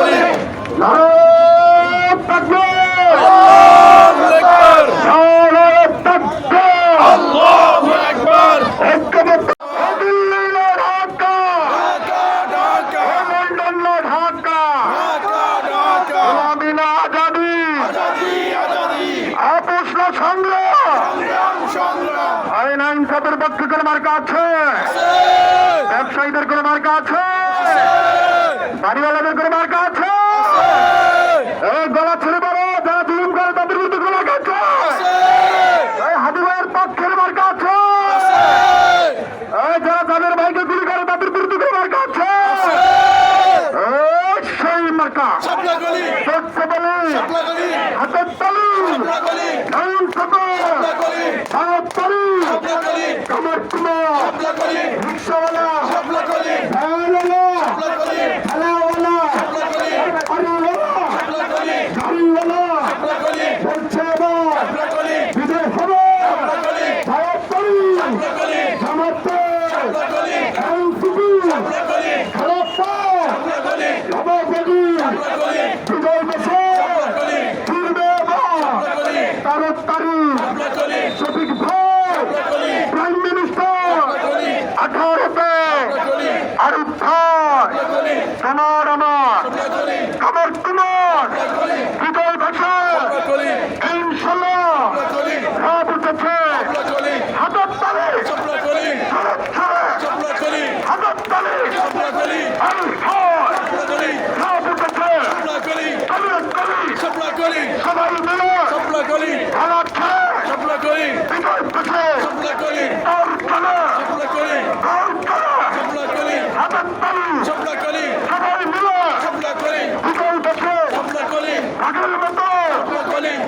করে করি। রিক্সাওয়ালা হামলা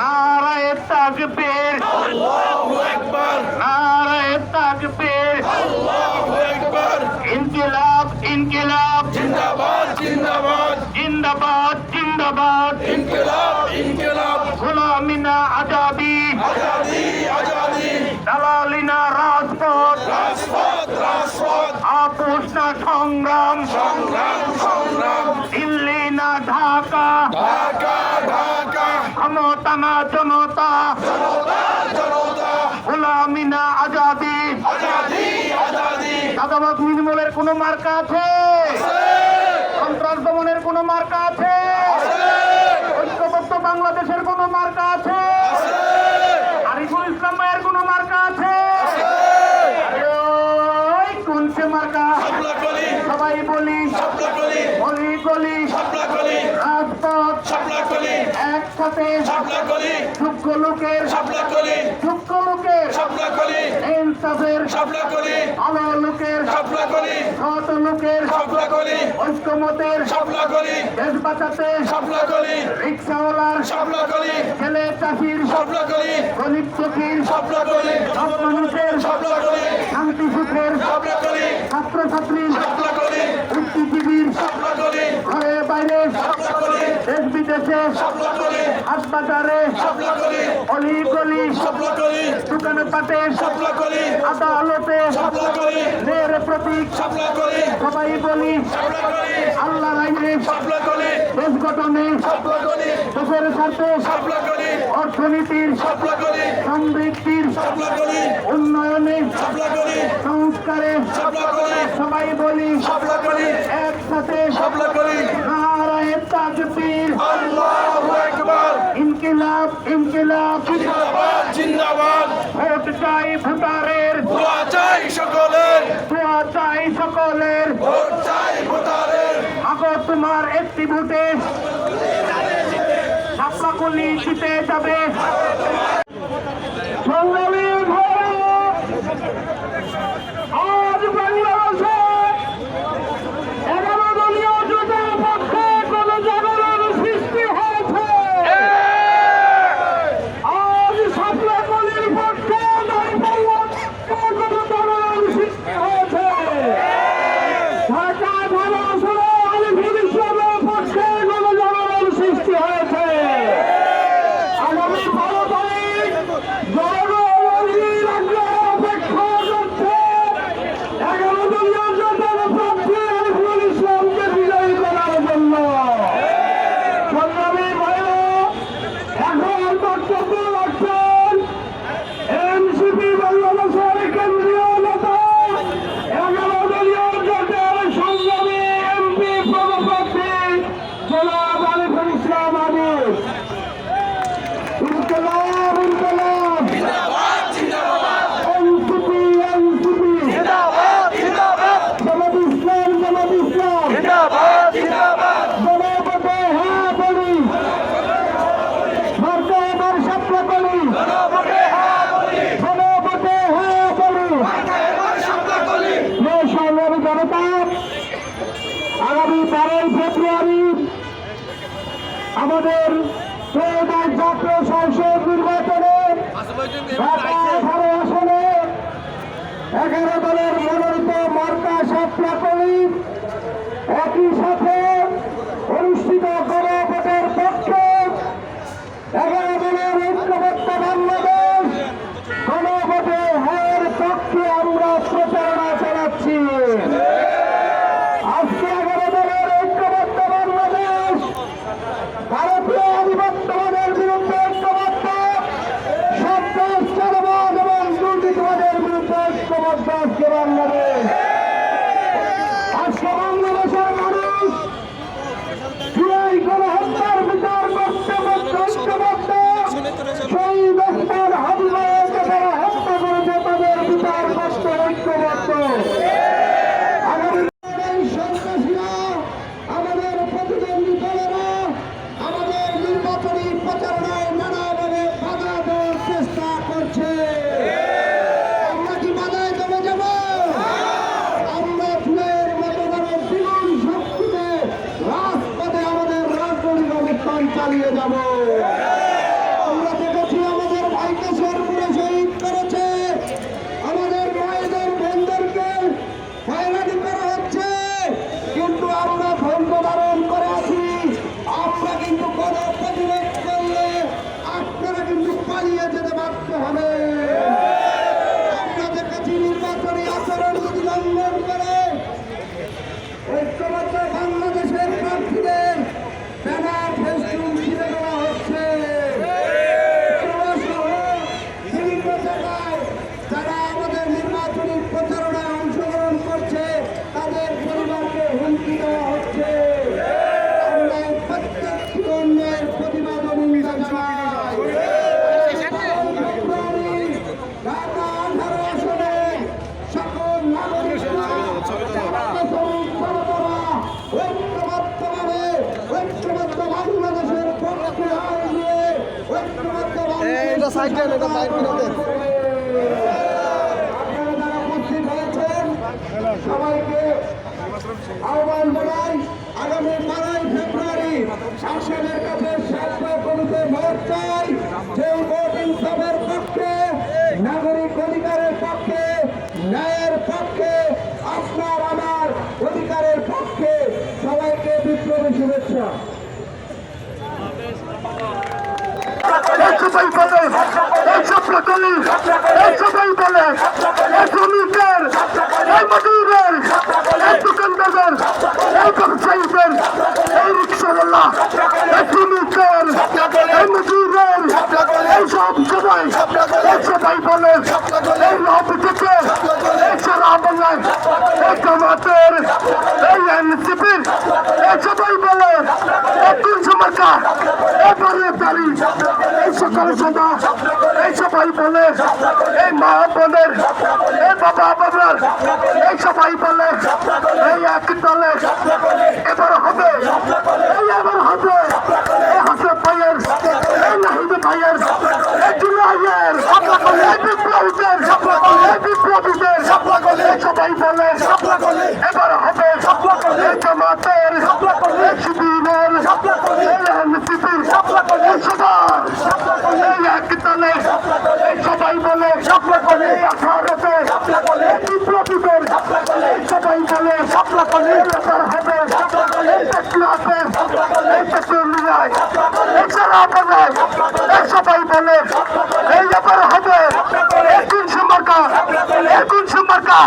নারায় তাকবীর আল্লাহু আকবার নারায় তাকবীর আল্লাহু আকবার ইনকিলাব ইনকিলাব জিন্দাবাদ জিন্দাবাদ জিন্দাবাদ জিন্দাবাদ ইনকিলাব ইনকিলাব গোলামিনা আজাদি আজাদি আজাদি দালালিনা তপস্যা সংগ্রাম। সংগ্রাম সংগ্রাম। দিল্লি না ঢাকা। ঢাকা ঢাকা। ক্ষমতা না জনতা। জনতা জনতা। গোলামি না আজাদি। আজাদি আজাদি। দাদাবাদ নির্মূলের কোনো মার্কা আছে? সন্ত্রাস দমনের কোন মার্কা আছে। ঐক্যবদ্ধ বাংলাদেশের কোন মার্কা আছে? লোকের স্বপ্নকলি দুঃখ লোকের স্বপ্নকলি ইনসাফের স্বপ্নকলি আমার লোকের স্বপ্নকলি সৎ লোকের স্বপ্নকলি ঐক্যমতের স্বপ্নকলি দেশ বাঁচাতে স্বপ্নকলি রিক্সাওয়ালার স্বপ্নকলি ছেলে চাষির স্বপ্নকলি গরিব চোখের স্বপ্নকলি সব মানুষের স্বপ্নকলি শান্তি সুখের স্বপ্নকলি ছাত্রছাত্রী করে বুদ্ধিজীবীর স্বপ্নকলি ঘরে বাইরে স্বপ্নকলি দেশ বিদেশে স্বপ্নকলি বাজারে অলি গলি দোকানে পাটে আদালতে রের প্রতীক সবাই বলি আল্লাহ আইনে দেশ গঠনে দেশের স্বার্থে অর্থনীতির সমৃদ্ধির উন্নয়নে সংস্কারে সবাই বলি চাই ভোটারের। দোয়া চাই সকলের। দোয়া চাই সকলের। ভোট চাই ভোটারের। আগো তোমার একটি ভোটে। সাপলাকলি জিতে যাবে। বাঙালি বারোই ফেব্রুয়ারি আমাদের জাতীয় সংসদ নির্বাচনে আঠারো এগারো দলের মনোনীত মার্কা সাপ্লাকলি একই সাথে সাইড এটা বাইর করে সবাইকে আহ্বান জানাই, আগামী বারোই ফেব্রুয়ারি শাসনের কাছে সাতটা করতে ভোট চাই। সেই ভোট ইনসাফের পক্ষে, নাগরিক অধিকারের পক্ষে, ন্যায়ের পক্ষে, আপনার আমার অধিকারের পক্ষে সবাইকে বিপ্লবী শুভেচ্ছা। সবাই বলে, এই স্বপ্নকালী এই সবাই বলে, এই শ্রমিকের এই মজুরের এই দোকানদারের এই ব্যবসায়ীদের, এই রিক্সাওয়ালা, এই শ্রমিকের এই মজুরের এই সব সবাই, এই সবাই বলে, এই রব থেকে এই সারা বাংলায়, এই জামাতের, এই এনসিপির, এই সবাই বলে তিনশো মার্কা এবারে দাঁড়ি এই সকাল সন্ধ্যা এই সবাই বলে, এই মা বোনের, এই বাবা বাবার এই সবাই সবাই বলে আঠারোতে বিপ্লবীদের সবাই বলে সাপলা করলে হবে। সবাই বলে এই ব্যাপার হবে একুশ মার্কা একুশ মার্কা